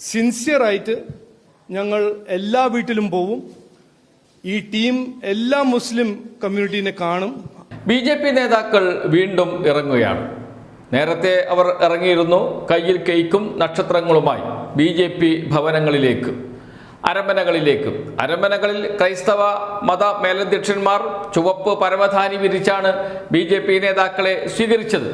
സിൻസിയറായിട്ട് ഞങ്ങൾ എല്ലാ വീട്ടിലും പോവും. ഈ ടീം എല്ലാ മുസ്ലിം കമ്മ്യൂണിറ്റീനെ കാണും. ബി ജെ പി നേതാക്കൾ വീണ്ടും ഇറങ്ങുകയാണ്. നേരത്തെ അവർ ഇറങ്ങിയിരുന്നു. കയ്യിൽ കേക്കും നക്ഷത്രങ്ങളുമായി ബി ജെ പി ഭവനങ്ങളിലേക്ക് അരമനകളിലേക്ക്. അരമനകളിൽ ക്രൈസ്തവ മത മേലധ്യക്ഷന്മാർ ചുവപ്പ് പരമധാനി വിരിച്ചാണ് ബി നേതാക്കളെ സ്വീകരിച്ചത്.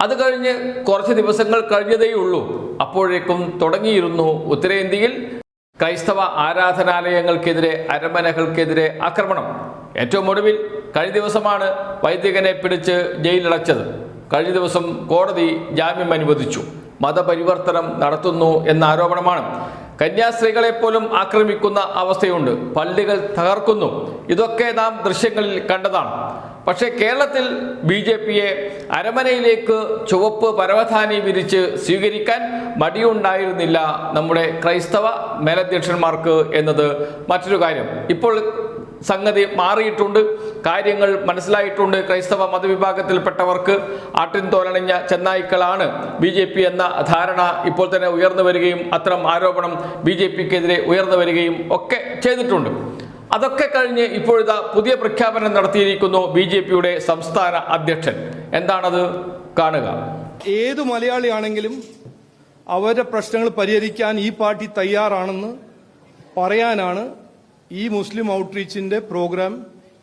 അത് കഴിഞ്ഞ് കുറച്ച് ദിവസങ്ങൾ കഴിഞ്ഞതേയുള്ളൂ. അപ്പോഴേക്കും തുടങ്ങിയിരുന്നു ഉത്തരേന്ത്യയിൽ ക്രൈസ്തവ ആരാധനാലയങ്ങൾക്കെതിരെ അരമനകൾക്കെതിരെ ആക്രമണം. ഏറ്റവും ഒടുവിൽ കഴിഞ്ഞ ദിവസമാണ് വൈദികനെ പിടിച്ച് ജയിലിലടച്ചത്. കഴിഞ്ഞ ദിവസം കോടതി ജാമ്യം അനുവദിച്ചു. മതപരിവർത്തനം നടത്തുന്നു എന്ന ആരോപണമാണ്. കന്യാസ്ത്രീകളെ പോലും ആക്രമിക്കുന്ന അവസ്ഥയുണ്ട്. പള്ളികൾ തകർക്കുന്നു. ഇതൊക്കെ നാം ദൃശ്യങ്ങളിൽ കണ്ടതാണ്. പക്ഷേ കേരളത്തിൽ ബി ജെ പിയെ അരമനയിലേക്ക് ചുവപ്പ് പരവധാനി വിരിച്ച് സ്വീകരിക്കാൻ മടിയുണ്ടായിരുന്നില്ല നമ്മുടെ ക്രൈസ്തവ മേലധ്യക്ഷന്മാർക്ക് എന്നത് മറ്റൊരു കാര്യം. ഇപ്പോൾ സംഗതി മാറിയിട്ടുണ്ട് കാര്യങ്ങൾ മനസ്സിലായിട്ടുണ്ട്. ക്രൈസ്തവ മതവിഭാഗത്തിൽപ്പെട്ടവർക്ക് ആട്ടിൻ തോലണിഞ്ഞ ചെന്നായ്ക്കളാണ് ബി ജെ പി എന്ന ധാരണ ഇപ്പോൾ തന്നെ ഉയർന്നു വരികയും അത്തരം ആരോപണം ബി ജെ പിക്കെതിരെ ഉയർന്നു വരികയും ഒക്കെ ചെയ്തിട്ടുണ്ട്. അതൊക്കെ കഴിഞ്ഞ് ഇപ്പോഴിതാ പുതിയ പ്രഖ്യാപനം നടത്തിയിരിക്കുന്നു ബി ജെ പിയുടെ സംസ്ഥാന അധ്യക്ഷൻ. എന്താണത്? കാണുക. ഏത് മലയാളിയാണെങ്കിലും അവരുടെ പ്രശ്നങ്ങൾ പരിഹരിക്കാൻ ഈ പാർട്ടി തയ്യാറാണെന്ന് പറയാനാണ് ഈ മുസ്ലിം ഔട്ട്റീച്ചിന്റെ പ്രോഗ്രാം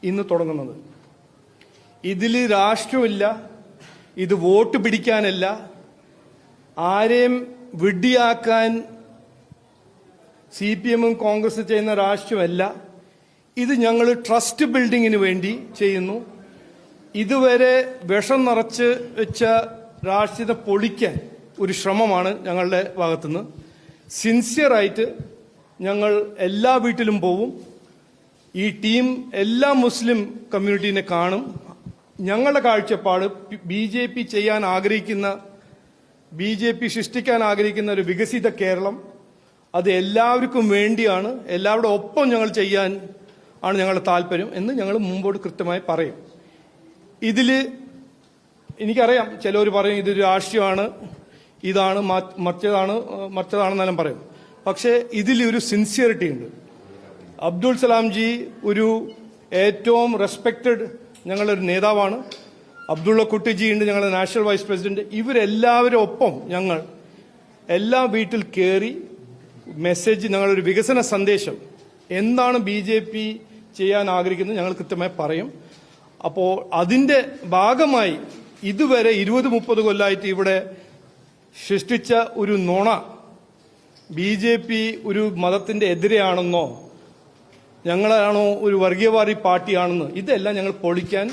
ഇന്ന് തുടങ്ങുന്നത്. ഇതിൽ രാഷ്ട്രമില്ല ഇത് വോട്ട് പിടിക്കാനല്ല ആരെയും വിഡ്ഡിയാക്കാൻ സി പി എമ്മും കോൺഗ്രസ് ചെയ്യുന്ന രാഷ്ട്രീയമല്ല ഇത് ഞങ്ങൾ ട്രസ്റ്റ് ബിൽഡിങ്ങിന് വേണ്ടി ചെയ്യുന്നു. ഇതുവരെ വിഷം നിറച്ച് വെച്ച രാഷ്ട്രീയത്തെ പൊളിക്കാൻ ഒരു ശ്രമമാണ് ഞങ്ങളുടെ ഭാഗത്തുനിന്ന്. സിൻസിയറായിട്ട് ഞങ്ങൾ എല്ലാ വീട്ടിലും പോവും. ഈ ടീം എല്ലാ മുസ്ലിം കമ്മ്യൂണിറ്റീനെ കാണും. ഞങ്ങളുടെ കാഴ്ചപ്പാട് ബി ജെ പി ചെയ്യാൻ ആഗ്രഹിക്കുന്ന ബി ജെ പി സൃഷ്ടിക്കാൻ ആഗ്രഹിക്കുന്ന ഒരു വികസിത കേരളം. അത് എല്ലാവർക്കും വേണ്ടിയാണ്. എല്ലാവരുടെ ഒപ്പം ഞങ്ങൾ ചെയ്യാൻ ആണ് ഞങ്ങളുടെ താല്പര്യം എന്ന് ഞങ്ങൾ മുമ്പോട്ട് കൃത്യമായി പറയും. ഇതിൽ എനിക്കറിയാം ചിലർ പറയും ഇതൊരു രാഷ്ട്രീയമാണ് ഇതാണ് മറ്റേതാണ് മറ്റേതാണെന്നെല്ലാം പറയും. പക്ഷേ ഇതിൽ ഒരു സിൻസിയറിറ്റി ഉണ്ട്. അബ്ദുൾ സലാം ജി ഒരു ഏറ്റവും റെസ്പെക്റ്റഡ് ഞങ്ങളുടെ ഒരു നേതാവാണ്. അബ്ദുള്ള കുട്ടിജി ഉണ്ട് ഞങ്ങളുടെ നാഷണൽ വൈസ് പ്രസിഡന്റ് ഇവരെല്ലാവരും ഒപ്പം ഞങ്ങൾ എല്ലാ വീട്ടിൽ കയറി മെസ്സേജ് ഞങ്ങളൊരു വികസന സന്ദേശം. എന്താണ് ബി ജെ പി ചെയ്യാൻ ആഗ്രഹിക്കുന്നത് ഞങ്ങൾ കൃത്യമായി പറയും. അപ്പോൾ അതിന്റെ ഭാഗമായി ഇതുവരെ ഇരുപത് മുപ്പത് കൊല്ലമായിട്ട് ഇവിടെ സൃഷ്ടിച്ച ഒരു നുണ ബി ജെ പി ഒരു മതത്തിന്റെ എതിരെയാണെന്നോ ഞങ്ങളാണോ ഒരു വർഗീയവാദി പാർട്ടിയാണെന്ന് ഇതെല്ലാം ഞങ്ങൾ പൊളിക്കാൻ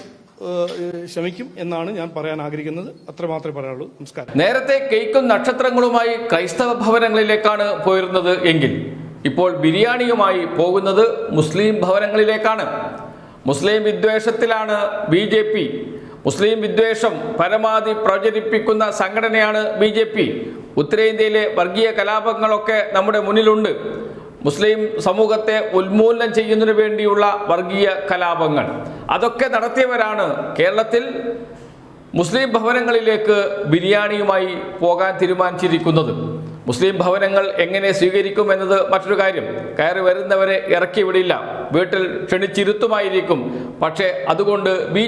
ശ്രമിക്കും എന്നാണ് ഞാൻ പറയാൻ ആഗ്രഹിക്കുന്നത്. അത്ര മാത്രമേ പറയാനുള്ളൂ. നമസ്കാരം. നേരത്തെ കേക്കും നക്ഷത്രങ്ങളുമായി ക്രൈസ്തവ ഭവനങ്ങളിലേക്കാണ് പോയിരുന്നത് എങ്കിൽ ഇപ്പോൾ ബിരിയാണിയുമായി പോകുന്നത് മുസ്ലിം ഭവനങ്ങളിലേക്കാണ്. മുസ്ലിം വിദ്വേഷത്തിലാണ് ബി ജെ പി. മുസ്ലിം വിദ്വേഷം പരമാവധി പ്രചരിപ്പിക്കുന്ന സംഘടനയാണ് ബി ജെ പി. ഉത്തരേന്ത്യയിലെ വർഗീയ കലാപങ്ങളൊക്കെ നമ്മുടെ മുന്നിലുണ്ട്. മുസ്ലിം സമൂഹത്തെ ഉന്മൂലനം ചെയ്യുന്നതിന് വേണ്ടിയുള്ള വർഗീയ കലാപങ്ങൾ. അതൊക്കെ നടത്തിയവരാണ് കേരളത്തിൽ മുസ്ലിം ഭവനങ്ങളിലേക്ക് ബിരിയാണിയുമായി പോകാൻ തീരുമാനിച്ചിരിക്കുന്നത്. മുസ്ലിം ഭവനങ്ങൾ എങ്ങനെ സ്വീകരിക്കും എന്നത് മറ്റൊരു കാര്യം. കയറി വരുന്നവരെ ഇറക്കി വിടില്ല. വീട്ടിൽ ക്ഷണിച്ചിരുത്തുമായിരിക്കും. പക്ഷേ അതുകൊണ്ട് ബി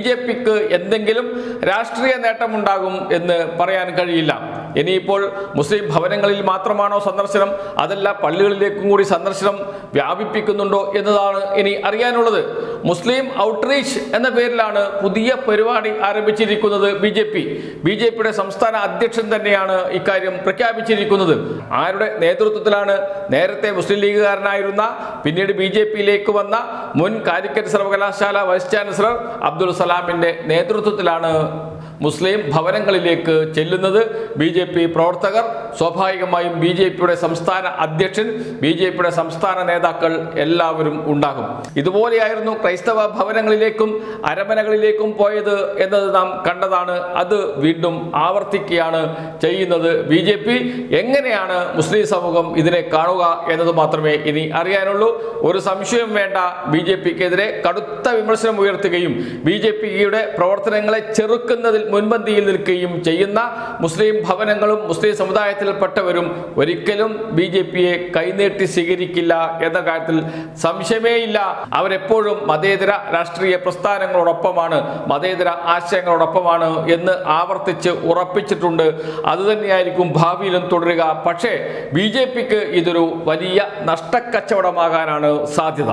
എന്തെങ്കിലും രാഷ്ട്രീയ നേട്ടമുണ്ടാകും എന്ന് പറയാൻ കഴിയില്ല. ഇനിയിപ്പോൾ മുസ്ലിം ഭവനങ്ങളിൽ മാത്രമാണോ സന്ദർശനം? അതല്ല പള്ളികളിലേക്കും കൂടി സന്ദർശനം വ്യാപിപ്പിക്കുന്നുണ്ടോ എന്നതാണ് ഇനി അറിയാനുള്ളത്. മുസ്ലിം ഔട്ട്റീച്ച് എന്ന പേരിലാണ് പുതിയ പരിപാടി ആരംഭിച്ചിരിക്കുന്നത് B J P. B J പിയുടെ സംസ്ഥാന അധ്യക്ഷൻ തന്നെയാണ് ഇക്കാര്യം പ്രഖ്യാപിച്ചിരിക്കുന്നത്. ആരുടെ നേതൃത്വത്തിലാണ് നേരത്തെ മുസ്ലിം ലീഗുകാരനായിരുന്ന പിന്നീട് ബി ജെ പിയിലേക്ക് വന്ന മുൻ കാലിക്കറ്റ് സർവകലാശാല വൈസ് ചാൻസലർ അബ്ദുൾ സലാമിന്റെ നേതൃത്വത്തിലാണ് മുസ്ലിം ഭവനങ്ങളിലേക്ക് ചെല്ലുന്നത്. ബി ജെ പി പ്രവർത്തകർ സ്വാഭാവികമായും ബി ജെ പിയുടെ സംസ്ഥാന അധ്യക്ഷൻ ബി ജെ പിയുടെ സംസ്ഥാന നേതാക്കൾ എല്ലാവരും ഉണ്ടാകും. ഇതുപോലെയായിരുന്നു ക്രൈസ്തവ ഭവനങ്ങളിലേക്കും അരമനകളിലേക്കും പോയത് എന്നത് നാം കണ്ടതാണ്. അത് വീണ്ടും ആവർത്തിക്കുകയാണ് ചെയ്യുന്നത് ബി ജെ പി. എങ്ങനെയാണ് മുസ്ലിം സമൂഹം ഇതിനെ കാണുക എന്നത് മാത്രമേ ഇനി അറിയാനുള്ളൂ. ഒരു സംശയം വേണ്ട ബി ജെ പിക്കെതിരെ കടുത്ത വിമർശനം ഉയർത്തുകയും ബി ജെ പിയുടെ പ്രവർത്തനങ്ങളെ ചെറുക്കുന്നതിൽ മുൻപന്തിയിൽ നിൽക്കുകയും ചെയ്യുന്ന മുസ്ലിം ഭവനങ്ങളും മുസ്ലിം സമുദായത്തിൽപ്പെട്ടവരും ഒരിക്കലും ബി ജെ പിയെ കൈനീട്ടി സ്വീകരിക്കില്ല എന്ന കാര്യത്തിൽ സംശയമേയില്ല. അവരെപ്പോഴും മതേതര രാഷ്ട്രീയ പ്രസ്ഥാനങ്ങളോടൊപ്പമാണ് മതേതര ആശയങ്ങളോടൊപ്പമാണ് എന്ന് ആവർത്തിച്ച് ഉറപ്പിച്ചിട്ടുണ്ട്. അതുതന്നെയായിരിക്കും ഭാവിയിലും തുടരുക. പക്ഷേ ബി ജെ പിക്ക് ഇതൊരു വലിയ നഷ്ടക്കച്ചവടമാകാനാണ് സാധ്യത.